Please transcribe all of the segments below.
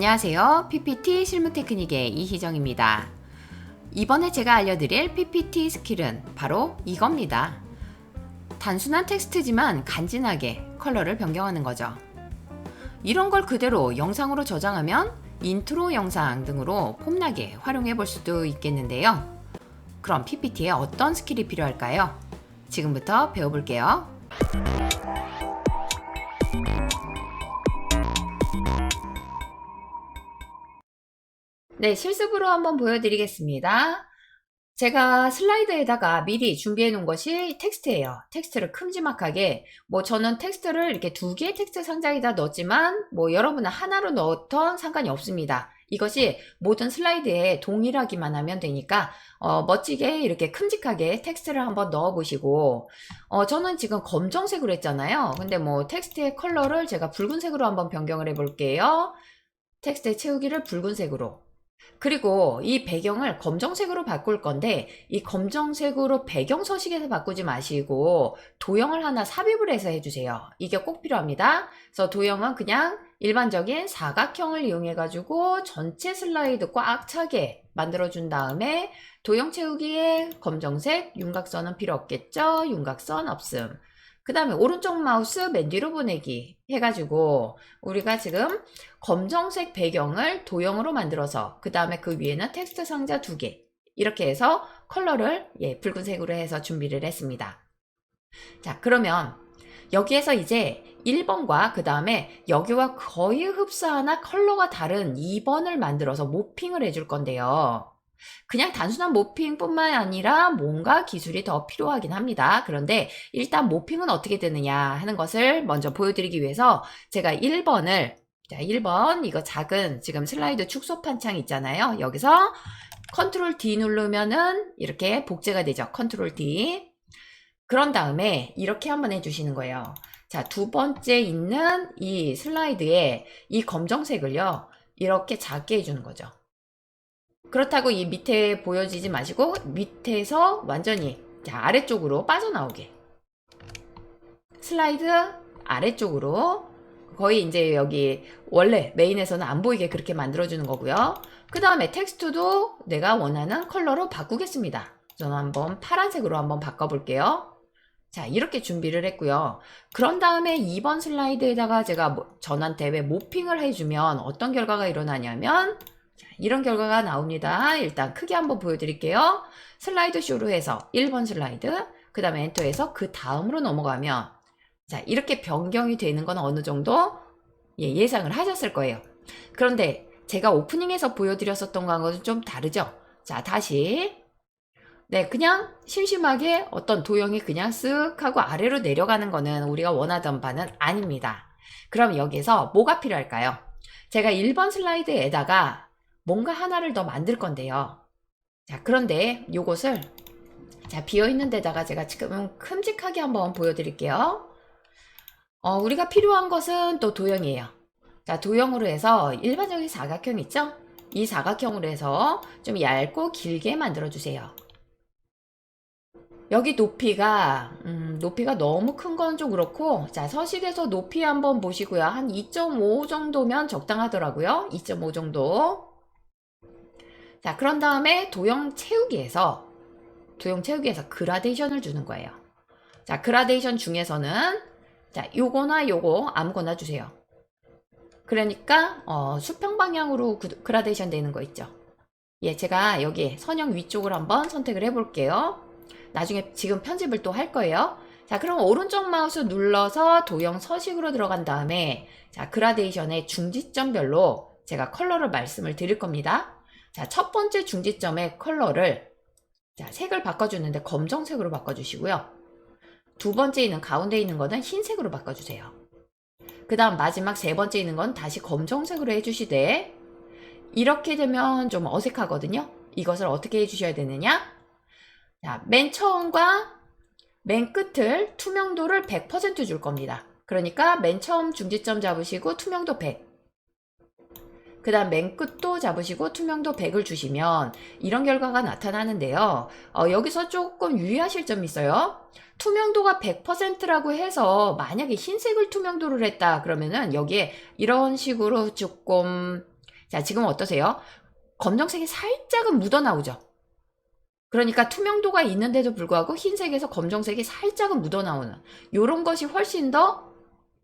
안녕하세요. PPT 실무 테크닉의 이희정입니다. 이번에 제가 알려드릴 PPT 스킬은 바로 이겁니다. 단순한 텍스트지만 간지나게 컬러를 변경하는 거죠. 이런 걸 그대로 영상으로 저장하면 인트로 영상 등으로 폼나게 활용해 볼 수도 있겠는데요. 그럼 PPT에 어떤 스킬이 필요할까요? 지금부터 배워볼게요. 네, 실습으로 한번 보여드리겠습니다. 제가 슬라이드에다가 미리 준비해 놓은 것이 텍스트예요. 텍스트를 큼지막하게 뭐 저는 텍스트를 이렇게 두 개의 텍스트 상자에다 넣었지만 뭐 여러분은 하나로 넣었던 상관이 없습니다. 이것이 모든 슬라이드에 동일하기만 하면 되니까 어, 멋지게 이렇게 큼직하게 텍스트를 한번 넣어 보시고 어, 저는 지금 검정색으로 했잖아요. 근데 뭐 텍스트의 컬러를 제가 붉은색으로 한번 변경을 해 볼게요. 텍스트의 채우기를 붉은색으로 그리고 이 배경을 검정색으로 바꿀 건데 이 검정색으로 배경 서식에서 바꾸지 마시고 도형을 하나 삽입을 해서 해주세요. 이게 꼭 필요합니다. 그래서 도형은 그냥 일반적인 사각형을 이용해 가지고 전체 슬라이드 꽉 차게 만들어 준 다음에 도형 채우기에 검정색 윤곽선은 필요 없겠죠? 윤곽선 없음. 그 다음에 오른쪽 마우스 맨 뒤로 보내기 해가지고 우리가 지금 검정색 배경을 도형으로 만들어서 그 다음에 그 위에는 텍스트 상자 두 개 이렇게 해서 컬러를 예, 붉은색으로 해서 준비를 했습니다. 자 그러면 여기에서 이제 1번과 그 다음에 여기와 거의 흡사하나 컬러가 다른 2번을 만들어서 모핑을 해줄 건데요. 그냥 단순한 모핑뿐만 아니라 뭔가 기술이 더 필요하긴 합니다. 그런데 일단 모핑은 어떻게 되느냐 하는 것을 먼저 보여드리기 위해서 제가 1번을 자, 1번 이거 작은 지금 슬라이드 축소 판창 있잖아요. 여기서 컨트롤 D 누르면은 이렇게 복제가 되죠. 컨트롤 D. 그런 다음에 이렇게 한번 해주시는 거예요. 자, 두 번째 있는 이 슬라이드에 이 검정색을요. 이렇게 작게 해주는 거죠. 그렇다고 이 밑에 보여지지 마시고 밑에서 완전히 자, 아래쪽으로 빠져나오게 슬라이드 아래쪽으로 거의 이제 여기 원래 메인에서는 안 보이게 그렇게 만들어주는 거고요. 그 다음에 텍스트도 내가 원하는 컬러로 바꾸겠습니다. 저는 한번 파란색으로 한번 바꿔볼게요. 자, 이렇게 준비를 했고요. 그런 다음에 2번 슬라이드에다가 제가 뭐 전한테 왜 모핑을 해주면 어떤 결과가 일어나냐면 자, 이런 결과가 나옵니다. 일단 크게 한번 보여드릴게요. 슬라이드 쇼로 해서 1번 슬라이드, 그 다음에 엔터해서 그 다음으로 넘어가면 자, 이렇게 변경이 되는 건 어느 정도 예, 예상을 하셨을 거예요. 그런데 제가 오프닝에서 보여드렸었던 거하고는 좀 다르죠? 자, 다시. 네, 그냥 심심하게 어떤 도형이 그냥 쓱 하고 아래로 내려가는 거는 우리가 원하던 바는 아닙니다. 그럼 여기서 뭐가 필요할까요? 제가 1번 슬라이드에다가 뭔가 하나를 더 만들 건데요. 자, 그런데 요것을 자, 비어있는 데다가 제가 지금 큼직하게 한번 보여드릴게요. 어, 우리가 필요한 것은 또 도형이에요. 자, 도형으로 해서 일반적인 사각형 있죠? 이 사각형으로 해서 좀 얇고 길게 만들어 주세요. 여기 높이가 음, 높이가 너무 큰 건 좀 그렇고 자 서식에서 높이 한번 보시고요. 한 2.5 정도면 적당하더라고요. 2.5 정도. 자 그런 다음에 도형 채우기에서 도형 채우기에서 그라데이션을 주는 거예요. 자 그라데이션 중에서는 자 요거나 요거 아무거나 주세요. 그러니까 어, 수평 방향으로 그, 그라데이션 되는 거 있죠. 예, 제가 여기 선형 위쪽을 한번 선택을 해 볼게요. 나중에 지금 편집을 또 할 거예요. 자, 그럼 오른쪽 마우스 눌러서 도형 서식으로 들어간 다음에 자, 그라데이션의 중지점별로 제가 컬러를 말씀을 드릴 겁니다. 자, 첫 번째 중지점의 컬러를 자, 색을 바꿔주는데 검정색으로 바꿔주시고요. 두 번째 있는 가운데 있는 거는 흰색으로 바꿔주세요. 그 다음 마지막 세 번째 있는 건 다시 검정색으로 해주시되 이렇게 되면 좀 어색하거든요. 이것을 어떻게 해주셔야 되느냐? 자, 맨 처음과 맨 끝을 투명도를 100%줄 겁니다. 그러니까 맨 처음 중지점 잡으시고 투명도 100. 그 다음 맨 끝도 잡으시고 투명도 100을 주시면 이런 결과가 나타나는데요. 어, 여기서 조금 유의하실 점이 있어요. 투명도가 100%라고 해서 만약에 흰색을 투명도를 했다 그러면은 여기에 이런 식으로 조금 자, 지금 어떠세요? 검정색이 살짝은 묻어 나오죠? 그러니까 투명도가 있는데도 불구하고 흰색에서 검정색이 살짝은 묻어 나오는 요런 것이 훨씬 더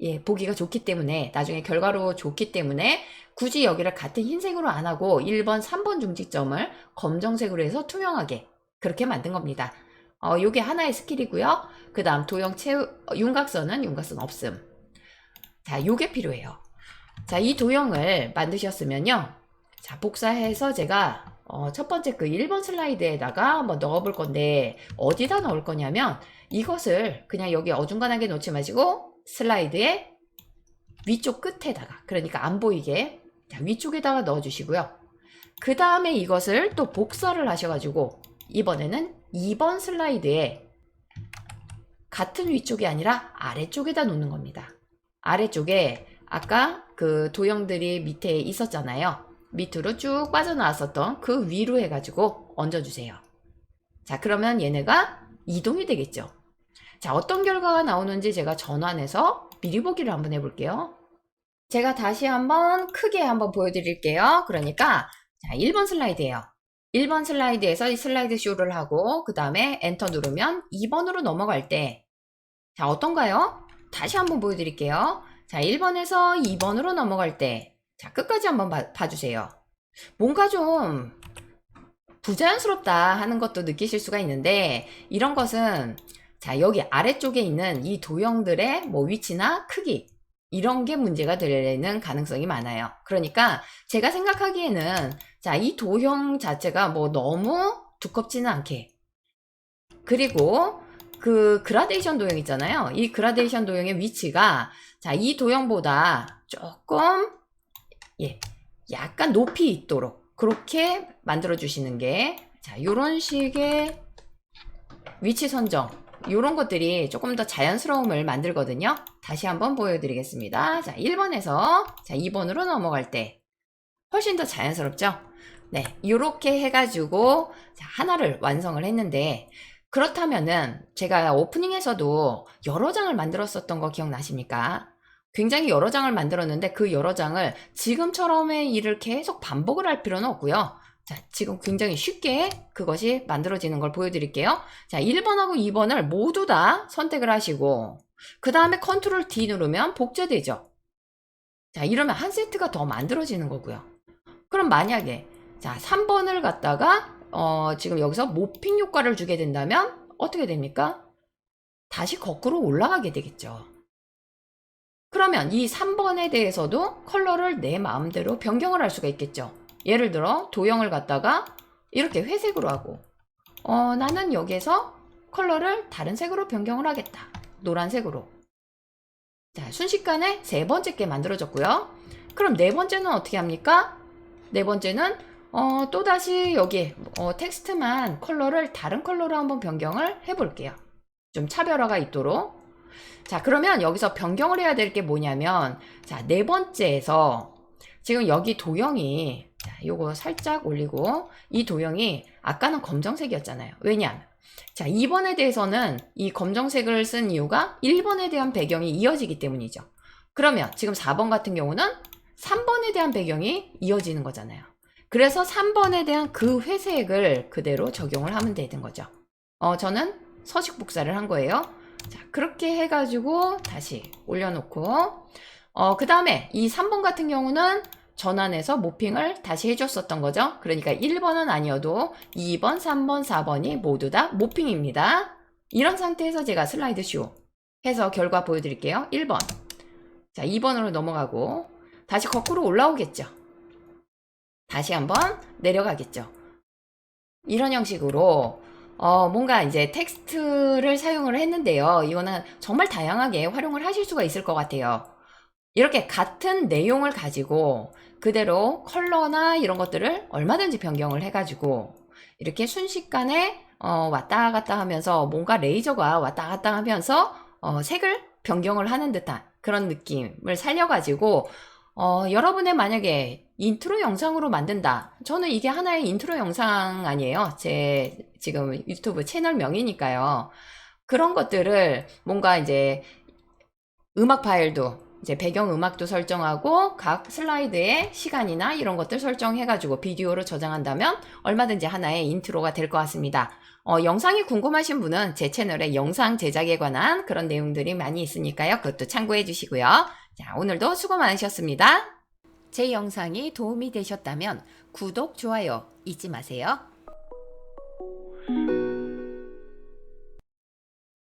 예, 보기가 좋기 때문에 나중에 결과로 좋기 때문에 굳이 여기를 같은 흰색으로 안 하고 1번, 3번 중지점을 검정색으로 해서 투명하게 그렇게 만든 겁니다. 어, 요게 하나의 스킬이고요. 그 다음 도형 채우, 어, 윤곽선은 윤곽선 없음. 자, 요게 필요해요. 자, 이 도형을 만드셨으면요. 자, 복사해서 제가 어, 첫 번째 그 1번 슬라이드에다가 한번 넣어볼 건데 어디다 넣을 거냐면 이것을 그냥 여기 어중간하게 놓지 마시고 슬라이드의 위쪽 끝에다가 그러니까 안 보이게 자, 위쪽에다가 넣어주시고요. 그 다음에 이것을 또 복사를 하셔가지고 이번에는 2번 슬라이드에 같은 위쪽이 아니라 아래쪽에다 놓는 겁니다. 아래쪽에 아까 그 도형들이 밑에 있었잖아요. 밑으로 쭉 빠져나왔었던 그 위로 해가지고 얹어주세요. 자, 그러면 얘네가 이동이 되겠죠. 자, 어떤 결과가 나오는지 제가 전환해서 미리 보기를 한번 해볼게요. 제가 다시 한번 크게 한번 보여드릴게요. 그러니까, 자, 1번 슬라이드예요. 1번 슬라이드에서 이 슬라이드 쇼를 하고, 그 다음에 엔터 누르면 2번으로 넘어갈 때, 자, 어떤가요? 다시 한번 보여드릴게요. 자, 1번에서 2번으로 넘어갈 때, 자, 끝까지 한번 봐, 봐주세요. 뭔가 좀 부자연스럽다 하는 것도 느끼실 수가 있는데, 이런 것은, 자, 여기 아래쪽에 있는 이 도형들의 뭐 위치나 크기, 이런 게 문제가 되는 가능성이 많아요. 그러니까 제가 생각하기에는, 자, 이 도형 자체가 뭐 너무 두껍지는 않게, 그리고 그 그라데이션 도형 있잖아요. 이 그라데이션 도형의 위치가, 자, 이 도형보다 조금, 예, 약간 높이 있도록 그렇게 만들어 주시는 게 자, 요런 식의 위치 선정 요런 것들이 조금 더 자연스러움을 만들거든요. 다시 한번 보여드리겠습니다. 자, 1번에서 자, 2번으로 넘어갈 때 훨씬 더 자연스럽죠? 네, 요렇게 해가지고 자, 하나를 완성을 했는데 그렇다면은 제가 오프닝에서도 여러 장을 만들었었던 거 기억나십니까? 굉장히 여러 장을 만들었는데 그 여러 장을 지금처럼의 일을 계속 반복을 할 필요는 없고요. 자, 지금 굉장히 쉽게 그것이 만들어지는 걸 보여드릴게요. 자, 1번하고 2번을 모두 다 선택을 하시고, 그 다음에 컨트롤 D 누르면 복제되죠. 자, 이러면 한 세트가 더 만들어지는 거고요. 그럼 만약에, 자, 3번을 갖다가, 어, 지금 여기서 모핑 효과를 주게 된다면, 어떻게 됩니까? 다시 거꾸로 올라가게 되겠죠. 그러면 이 3번에 대해서도 컬러를 내 마음대로 변경을 할 수가 있겠죠. 예를 들어 도형을 갖다가 이렇게 회색으로 하고 어, 나는 여기에서 컬러를 다른 색으로 변경을 하겠다. 노란색으로. 자, 순식간에 세 번째 게 만들어졌고요. 그럼 네 번째는 어떻게 합니까? 네 번째는 어, 또다시 여기 어, 텍스트만 컬러를 다른 컬러로 한번 변경을 해볼게요. 좀 차별화가 있도록. 자, 그러면 여기서 변경을 해야 될 게 뭐냐면, 자, 네 번째에서 지금 여기 도형이, 자, 요거 살짝 올리고, 이 도형이 아까는 검정색이었잖아요. 왜냐하면, 자, 2번에 대해서는 이 검정색을 쓴 이유가 1번에 대한 배경이 이어지기 때문이죠. 그러면 지금 4번 같은 경우는 3번에 대한 배경이 이어지는 거잖아요. 그래서 3번에 대한 그 회색을 그대로 적용을 하면 되는 거죠. 어, 저는 서식 복사를 한 거예요. 자, 그렇게 해가지고 다시 올려놓고, 어, 그 다음에 이 3번 같은 경우는 전환해서 모핑을 다시 해줬었던 거죠. 그러니까 1번은 아니어도 2번, 3번, 4번이 모두 다 모핑입니다. 이런 상태에서 제가 슬라이드 쇼 해서 결과 보여드릴게요. 1번. 자, 2번으로 넘어가고, 다시 거꾸로 올라오겠죠. 다시 한번 내려가겠죠. 이런 형식으로 어, 뭔가 이제 텍스트를 사용을 했는데요. 이거는 정말 다양하게 활용을 하실 수가 있을 것 같아요. 이렇게 같은 내용을 가지고 그대로 컬러나 이런 것들을 얼마든지 변경을 해가지고 이렇게 순식간에 어, 왔다 갔다 하면서 뭔가 레이저가 왔다 갔다 하면서 어, 색을 변경을 하는 듯한 그런 느낌을 살려가지고 어, 여러분의 만약에 인트로 영상으로 만든다. 저는 이게 하나의 인트로 영상 아니에요. 제 지금 유튜브 채널명이니까요. 그런 것들을 뭔가 이제 음악 파일도 이제 배경 음악도 설정하고 각 슬라이드의 시간이나 이런 것들 설정해가지고 비디오로 저장한다면 얼마든지 하나의 인트로가 될 것 같습니다. 어, 영상이 궁금하신 분은 제 채널에 영상 제작에 관한 그런 내용들이 많이 있으니까요. 그것도 참고해 주시고요. 자, 오늘도 수고 많으셨습니다. 제 영상이 도움이 되셨다면 구독, 좋아요 잊지 마세요.